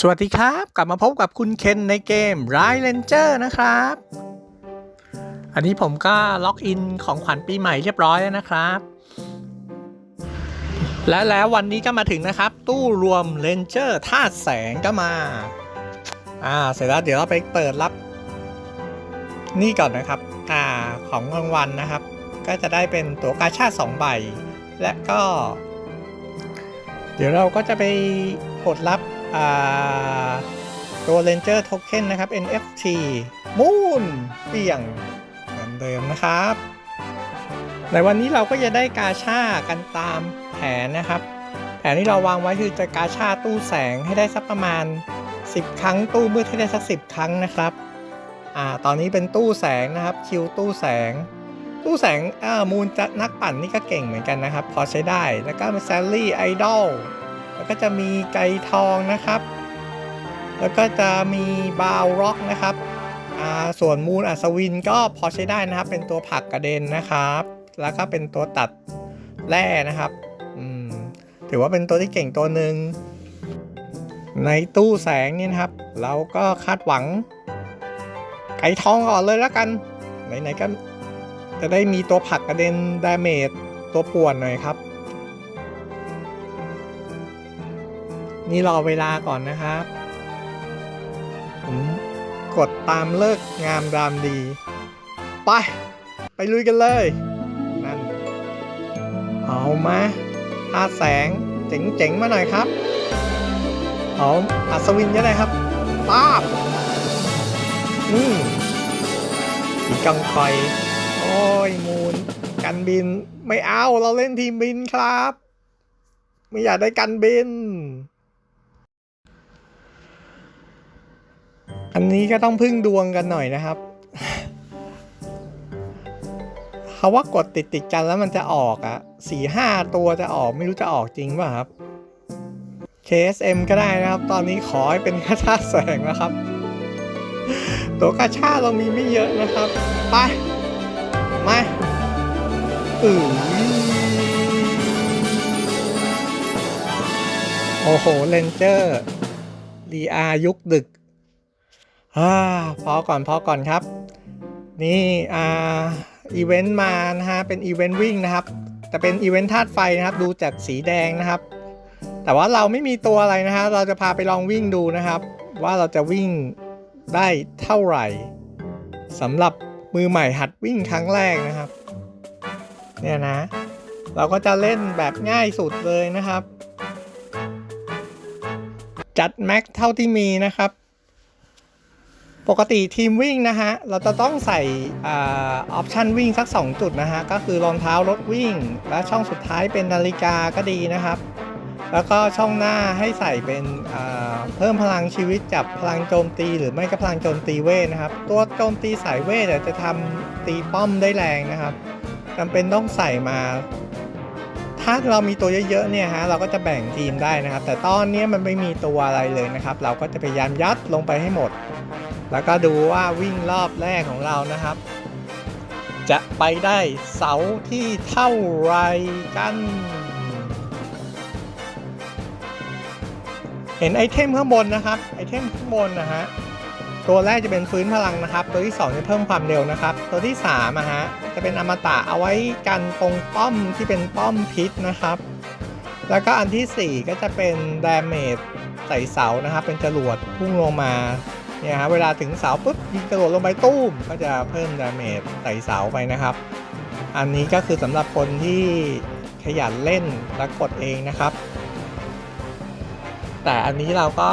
สวัสดีครับ กลับมาพบกับคุณเคนในเกม r i Ranger นะครับ อันนี้ผมก็ล็อกอินของขวัญปีใหม่เรียบร้อยแล้วนะครับ และแล้ววันนี้ก็มาถึงนะครับ ตู้รวม Ranger ธาตุแสงก็มา อ่า เสร็จแล้วเดี๋ยวเราไปเปิดรับ นี่ก่อนนะครับ อ่า ของรางวัลนะครับ ก็จะได้เป็นตั๋วกาชาติ2ใบ และก็ เดี๋ยวเราก็จะไปกดรับ ตัว Ranger Token นนะครับ NFT Moon เปี่ยงเหมือนเดิมนะครับ ในวันนี้เราก็จะได้กาชากันตามแผนนะครับ แผนที่เราวางไว้คือจะกาชาตู้แสงให้ได้สักประมาณ 10 ครั้ง ตู้มืดให้ได้สัก 10 ครั้งนะครับอ่าตอนนี้เป็นตู้แสงนะครับคิวตู้แสง ตู้แสงอ่ามูลจะนักปั่นนี่ก็เก่งเหมือนกันนะครับ พอใช้ได้แล้วก็แซลลี่ไอดอล แล้วก็จะมีไก่ทองนะครับ แล้วก็จะมีบาวร็อกนะครับส่วนมูลอัศวินก็พอใช้ได้นะครับ เป็นตัวผักกระเด็นนะครับ แล้วก็เป็นตัวตัดแร่นะครับถือว่าเป็นตัวที่เก่งตัวหนึ่งในตู้แสงนี่นะครับ เราก็คาดหวัง ไก่ทองก่อนเลยแล้วกันไหนๆก็จะได้มีตัวผักกระเด็นดาเมจตัวป่วนหน่อยครับ นี่รอเวลาก่อนนะครับ ผมกดตามเลิกงามรามดี ไป ไปลุยกันเลย นั่น เอามาทาแสงเจ๋งๆมาหน่อยครับเอาอัศวินยังไงครับป้าบนี่อีกังคอย โอ้ยมูลกันบิน ไม่เอา เราเล่นทีมบินครับ ไม่อยากได้กันบิน อันนี้ก็ต้องพึ่งดวงกันหน่อยนะครับเขาว่ากดติดติดๆกันแล้วมันจะออกอะสี่ห้าตัวจะออกไม่รู้จะออกจริงป่ะครับ KSM ก็ได้นะครับ ตอนนี้ขอให้เป็นกระชาแสงนะครับ ตัวกระชาเรามีไม่เยอะนะครับ ไป มาอือโอ้โหเลนเจอร์รีอายุคดึก อ่าพอก่อนพอก่อนครับ นี่อ่าอีเวนต์มานะฮะเป็นอีเวนต์วิ่งนะครับ แต่เป็นอีเวนต์ธาตุไฟนะครับดูจากสีแดงนะครับ แต่ว่าเราไม่มีตัวอะไรนะฮะเราจะพาไปลองวิ่งดูนะครับ ว่าเราจะวิ่งได้เท่าไหร่สำหรับมือใหม่หัดวิ่งครั้งแรกนะครับ เนี่ยนะ เราก็จะเล่นแบบง่ายสุดเลยนะครับ จัดแม็กเท่าที่มีนะครับ ปกติทีมวิ่งนะฮะ เราจะต้องใส่ออปชันวิ่งสัก 2 จุดนะฮะ ก็คือรองเท้ารถวิ่ง และช่องสุดท้ายเป็นนาฬิกาก็ดีนะครับ แล้วก็ช่องหน้าให้ใส่เป็นเพิ่มพลังชีวิตจับพลังโจมตี หรือไม่ก็พลังโจมตีเวทนะครับ ตัวโจมตีสายเวทจะทำตีป้อมได้แรงนะครับจำเป็นต้องใส่มา ถ้าเรามีตัวเยอะๆเนี่ยฮะเราก็จะแบ่งทีมได้นะครับ แต่ตอนนี้มันไม่มีตัวอะไรเลยนะครับ เราก็จะพยายามยัดลงไปให้หมด แล้วก็ดูว่าวิ่งรอบแรกของเรานะครับ จะไปได้เสาที่เท่าไรกัน เห็นไอเทมข้างบนนะครับ ไอเทมข้างบนนะฮะ ตัวแรกจะเป็นฟื้นพลังนะครับ ตัวที่2จะเพิ่มความเร็วนะครับ ตัวที่3อะฮะ จะเป็นอมตะเอาไว้กันตรงป้อมที่เป็นป้อมพิษนะครับ แล้วก็อันทีสี่4 ก็จะเป็นดาเมจใส่เสานะครับ เป็นจรวดพุ่งลงมา เนี่ยฮะเวลาถึงเสาปุ๊บยิงจรวดดลงไปตุ้ม ก็จะเพิ่มดาเมจใส่เสาไปนะครับ อันนี้ก็คือสำหรับคนที่ขยันเล่นและกดเองนะครับ แต่อันนี้เราก็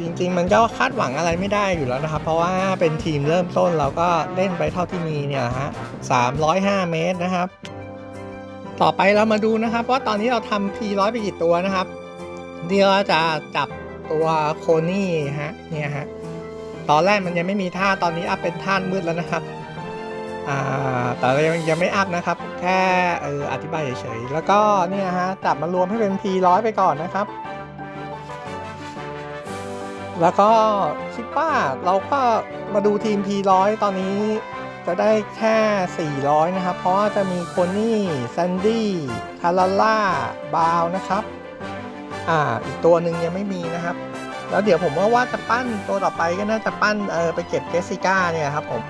จริงๆ มันก็คาดหวังอะไรไม่ได้อยู่แล้วนะครับ เพราะว่าเป็นทีมเริ่มต้นเราก็เล่นไปเท่าที่มีเนี่ยฮะ305 เมตรนะครับ ต่อไปเรามาดูนะครับ ว่าตอนนี้เราทำ P100 ไปกี่ตัวนะครับเดี๋ยวเราจะจับตัวโคนี่ฮะเนี่ยฮะ ตอนแรกมันยังไม่มีท่าตอนนี้อัพเป็นท่านมืดแล้วนะครับอ่าแต่เรายังยังไม่อัพนะครับ แค่เอออธิบายเฉยๆแล้วก็เนี่ยฮะจับมารวมให้เป็น P100 ไปก่อนนะครับ แล้วก็คิดว่าเราก็มาดูทีม P100 ตอนนี้จะได้แค่ 400 นะครับ เพราะว่าจะมีโคนี่แซนดี้คาราล่าบาวนะครับ อ่า อีกตัวหนึ่งยังไม่มีนะครับ แล้วเดี๋ยวผมว่าว่าจะปั้นตัวต่อไปก็น่าจะปั้นเออไปเก็บเจสสิก้าเนี่ยครับผม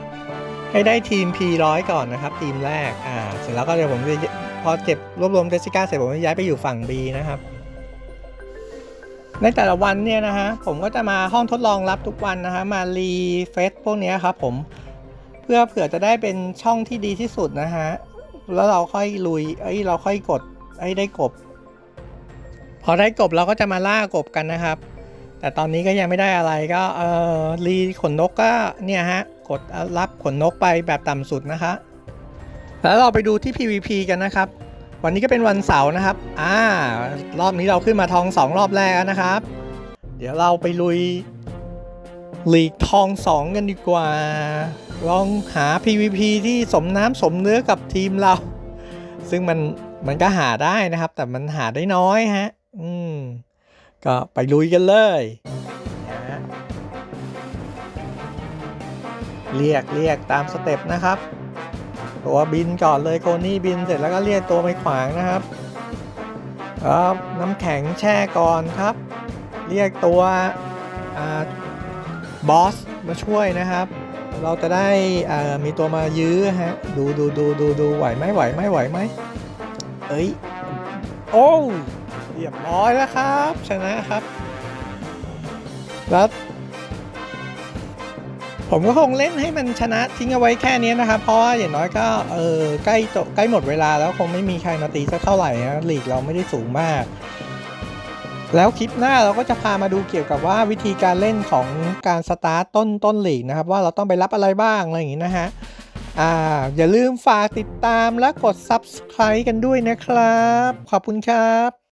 ให้ได้ทีม P100 ก่อนนะครับ ทีมแรกอ่าเสร็จแล้วก็เดี๋ยวผมจะพอเก็บรวบรวมเจสสิก้าเสร็จผมจะย้ายไปอยู่ฝั่ง B นะครับ ในแต่ละวันเนี่ยนะฮะผมก็จะมาห้องทดลองรับทุกวันนะฮะมารีเฟสพวกนี้ครับผมเพื่อเผื่อจะได้เป็นช่องที่ดีที่สุดนะฮะแล้วเราค่อยลุยเอ้ยเราค่อยกดไอ้ได้กบ พอได้กบเราก็จะมาล่ากบกันนะครับ แต่ตอนนี้ก็ยังไม่ได้อะไรก็เออรีขนนกก็เนี่ยฮะ กดรับขนนกไปแบบต่ำสุดนะคะแล้วเราไปดูที่ PVP กันนะครับ วันนี้ก็เป็นวันเสาร์นะครับ อ่ารอบนี้เราขึ้นมาทองสองรอบแรกแล้วนะครับ เดี๋ยวเราไปลุยลีกทองสองกันดีกว่า ลองหา PVP ที่สมน้ำสมเนื้อกับทีมเรา ซึ่งมันมันก็หาได้นะครับ แต่มันหาได้น้อยฮะ อืม ก็ไปลุยกันเลยนะเรียกเรียกตามสเต็ปนะครับ ตัวบินก่อนเลยโคนี่บินเสร็จแล้วก็เรียกตัวไปขวางนะครับครับน้ำแข็งแช่ก่อนครับ เรียกตัวบอสมาช่วยนะครับ เราจะได้มีตัวมายื้อฮะดูดูดูดูดูไหวไหมไหวไหมไหวไหมเอ้ย โอ้ รียบร้อยแล้วครับ ชนะครับแล้วผมก็คงเล่นให้มันชนะทิ้งเอาไว้แค่นี้นะครับ เพราะว่าอย่างน้อยก็เออใกล้จบใกล้หมดเวลาแล้วคงไม่มีใครมาตีสักเท่าไหร่นะลีกเราไม่ได้สูงมาก แล้วคลิปหน้าเราก็จะพามาดูเกี่ยวกับว่าวิธีการเล่นของการสตาร์ตต้นต้นลีกนะครับ ว่าเราต้องไปรับอะไรบ้างอะไรอย่างนี้นะฮะอ่าอย่าลืมฝากติดตามและกด Subscribe กันด้วยนะครับ ขอบคุณครับ